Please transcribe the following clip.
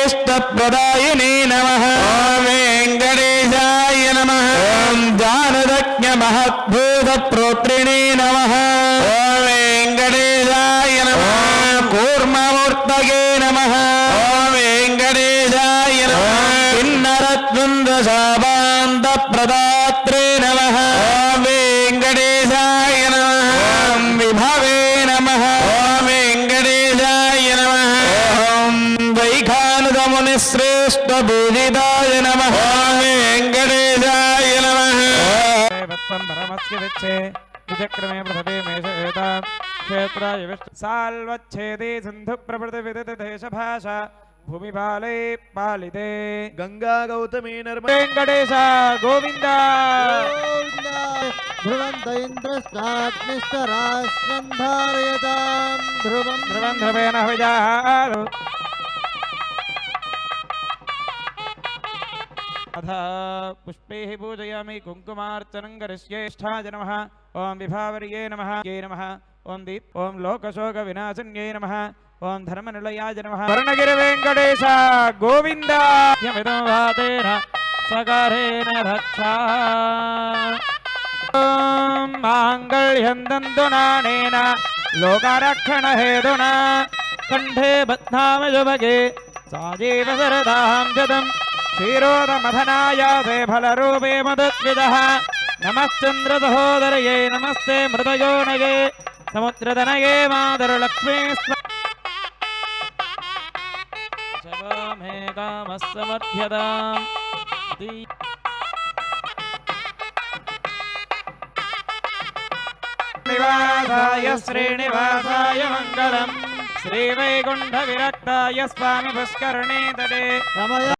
कुमारभारिकावास्कन्दाभीष्टप्रदायिनी नमः वेङ्कटेशाय नमः ॐ जानदज्ञमहद्भूतप्रोत्रिणी नमः ॐ वेङ्कटेशाय नमः कूर्ममूर्तये नमः ॐ वेङ्कटेशाय नमः किन्नरत्वन्दशापान्तप्रदात्रे नमः ॐ శ్రేష్ఠ పూజితాయ నమః. వెంకటేశాయ నమః. విచక్రమే పృథవే మేష ఏతాం. క్షేత్రాయ విష్ణు సాల్వచ్ఛేదే సింధు ప్రభృతి విదిత దేశభాష. భూమిపాలే పాలితే. గంగా గౌతమి నర్మదే వెంకటేశ గోవింద. ధ్రువంత ధారయతాం. ధ్రువం ధ్రువం ధ్రువేణ అథ పుష్పైः పూజయామి కుంకుమార్చనం కరిష్యేష్ఠాయ నమः ఓం విభావర్యే నమः यै నమः ఓం దీప్ ఓం లోకశోక వినాశన్యై నమः ఓం ధర్మనిలయాయ నమः వర్ణగిరి వెంకటేశ గోవింద యమిదో వాతేన సకారేణ రక్షా ఓం మాంగళ్యం దందునానేన లోకరక్షణ హేతునా క్షీరోదమథనాయాసే ఫలరూపే మదద్విద. నమశ్చంద్ర సహోదరయే నమస్తే మృతయోనయే సముద్రతనయే మాతరులక్ష్మీ స్వ శవమే కామः సమర్థ్యతాం నివాసాయ శ్రీనివాసాయ మంగళం. శ్రీవైకుంఠ విరక్తాయ స్వామి పుష్కరణే తడే